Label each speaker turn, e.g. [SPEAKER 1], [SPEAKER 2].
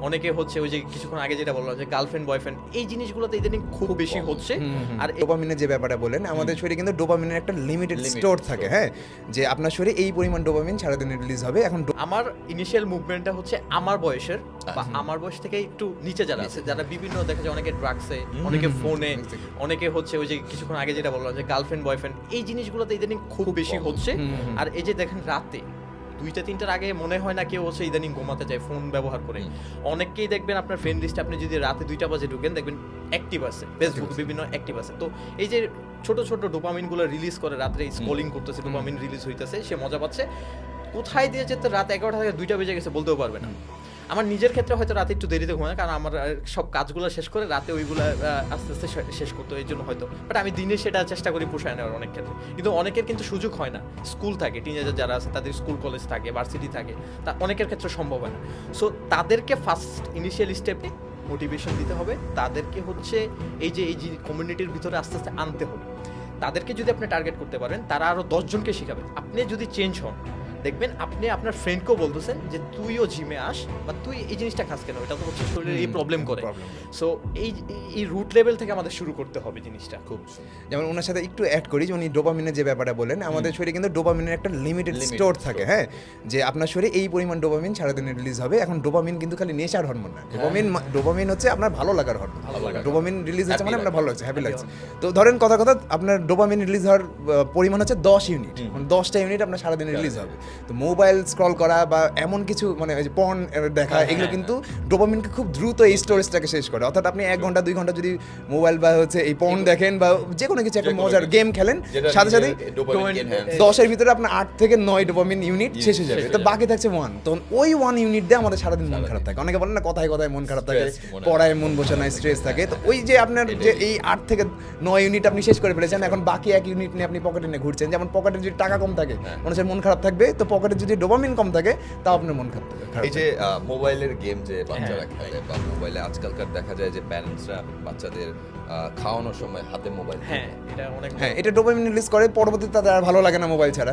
[SPEAKER 1] অনেকে হচ্ছে ওই যে কিছুক্ষণ আগে যেটা বললাম যে গার্লফ্রেন্ড বয়ফ্রেন্ড এই জিনিসগুলোতে ইদানিং খুব বেশি হচ্ছে। আর
[SPEAKER 2] ডোপামিনের যে ব্যাপারটা বলেন আমাদের শরীরে কিন্তু ডোপামিনের একটা লিমিটেড স্টোর থাকে হ্যাঁ? যে আপনার শরীরে এই পরিমাণ ডোপামিন সারাদিনে রিলিজ হবে এখন
[SPEAKER 1] আমার ইনিশিয়াল মুভমেন্টটা হচ্ছে আমার বয়সের বা আমার বয়স থেকে একটু নিচে যারা আছে যারা বিভিন্ন দেখা যায় অনেকে ড্রাগসে অনেকে ফোনে অনেকে হচ্ছে ওই যে কিছুক্ষণ আগে যেটা বললাম যে গার্লফ্রেন্ড বয়ফ্রেন্ড এই জিনিসগুলোতে ইদানিং খুব বেশি হচ্ছে। আর এই যে দেখেন রাতে দুইটা তিনটার আগে মনে হয় না কেউ হচ্ছে ইদানিং ঘুমাতে যায় ফোন ব্যবহার করে। অনেককেই দেখবেন আপনার ফ্রেন্ড লিস্টে আপনি যদি রাতে দুইটা বাজে ঢুকেন দেখবেন অ্যাক্টিভ আছে। ফেসবুক বিভিন্ন অ্যাক্টিভ আছে। তো এই যে ছোট ছোট ডোপামিনগুলো রিলিজ করে রাত্রে স্কোলিং করতেছে ডোপামিন রিলিজ হইতেছে সে মজা পাচ্ছে। কোথায় দিয়ে যেতে রাত এগারোটা থেকে দুইটা বেজে গেছে বলতেও পারবে না। আমার নিজের ক্ষেত্রে হয়তো রাতে একটু দেরিতে ঘুমায়, কারণ আমার সব কাজগুলো শেষ করে রাতে ওইগুলো আস্তে আস্তে শেষ করতে, এই জন্য হয়তো। বাট আমি দিনে সেটা চেষ্টা করি পোষায় নেওয়ার অনেক ক্ষেত্রে। কিন্তু অনেকের কিন্তু সুযোগ হয় না। স্কুল থাকে টিনেজার যারা আছে, তাদের স্কুল, কলেজ থাকে ভার্সিটি থাকে, তা অনেকের ক্ষেত্রে সম্ভব হয় না। সো তাদেরকে ফার্স্ট ইনিশিয়াল স্টেপে মোটিভেশন দিতে হবে। তাদেরকে হচ্ছে এই যে এই যে কমিউনিটির ভিতরে আস্তে আস্তে আনতে হবে। তাদেরকে যদি আপনি টার্গেট করতে পারেন, তারা আরও দশজনকে শেখাবে। আপনি যদি চেঞ্জ হন দেখবেন আপনি আপনার ফ্রেন্ডকেও বলতেছেন যে তুইও জিমে আস বা তুই এই জিনিসটা খাস কেন? এটা তো হচ্ছে শরীরে এই প্রবলেম করে। সো এই এই রুট লেভেল থেকে আমাদের শুরু করতে হবে জিনিসটা।
[SPEAKER 3] খুব
[SPEAKER 2] যেমন ওনার সাথে একটু অ্যাড করি যে উনি ডোপামিনের যে ব্যাপারটা বলেন আমাদের শরীরে কিন্তু ডোপামিনের একটা লিমিটেড স্টোর থাকে হ্যাঁ? যে আপনার শরীরে এই পরিমাণ ডোপামিন সারাদিনে রিলিজ হবে এখন ডোপামিন কিন্তু খালি নেশার হরমোন না। ডোপামিন ডোপামিন হচ্ছে আপনার ভালো লাগার হরমোন ডোপামিন রিলিজ হচ্ছে মানে আপনার ভালো লাগছে হ্যাপি লাগছে তো ধরেন কথা কথা আপনার ডোপামিন রিলিজ হওয়ার পরিমাণ হচ্ছে দশ ইউনিট দশটা ইউনিট আপনার সারাদিনে রিলিজ হবে। তো মোবাইল স্ক্রল করা বা এমন কিছু মানে ওই যে পর্ন দেখা এগুলো কিন্তু ডোপামিনকে খুব দ্রুত এই স্টোরেজটাকে শেষ করে। অর্থাৎ আপনি এক ঘণ্টা দুই ঘণ্টা যদি মোবাইল বা হচ্ছে এই পর্ন দেখেন বা যে কোনো কিছু একটা মজার গেম খেলেন সাথে সাথে। দশের ভিতরে আপনার আট থেকে নয় ডোপামিন ইউনিট শেষ হয়ে যাবে। তো বাকি থাকছে ওয়ান তখন ওই ওয়ান ইউনিট দিয়ে আমাদের সারাদিন মন খারাপ থাকে। অনেকে বলেন না কথায় কথায় মন খারাপ থাকে
[SPEAKER 3] হয়।
[SPEAKER 2] পড়ায় মন বসে না স্ট্রেস থাকে। তো ওই যে আপনার যে এই আট থেকে নয় ইউনিট আপনি শেষ করে ফেলেছেন এখন বাকি এক ইউনিট নিয়ে আপনি পকেটে নিয়ে ঘুরছেন। যেমন পকেটে যদি টাকা কম থাকে
[SPEAKER 3] হ্যাঁ।
[SPEAKER 2] মানুষের মন খারাপ থাকবে তো পকেটে যদি ডোপামিন কম থাকে তা আপনার মন খারাপ
[SPEAKER 3] এই যে আহ, মোবাইলের গেম যে বাচ্চারা খেলে বা মোবাইলে আজকালকার দেখা যায় যে প্যারেন্টসরা বাচ্চাদের খাওয়ানোর সময় হাতে মোবাইল
[SPEAKER 1] হ্যাঁ এটা অনেক
[SPEAKER 2] হ্যাঁ এটা ডোপামিন রিলিজ করে পরবর্তীতে তাদের আর ভালো লাগে না মোবাইল ছাড়া।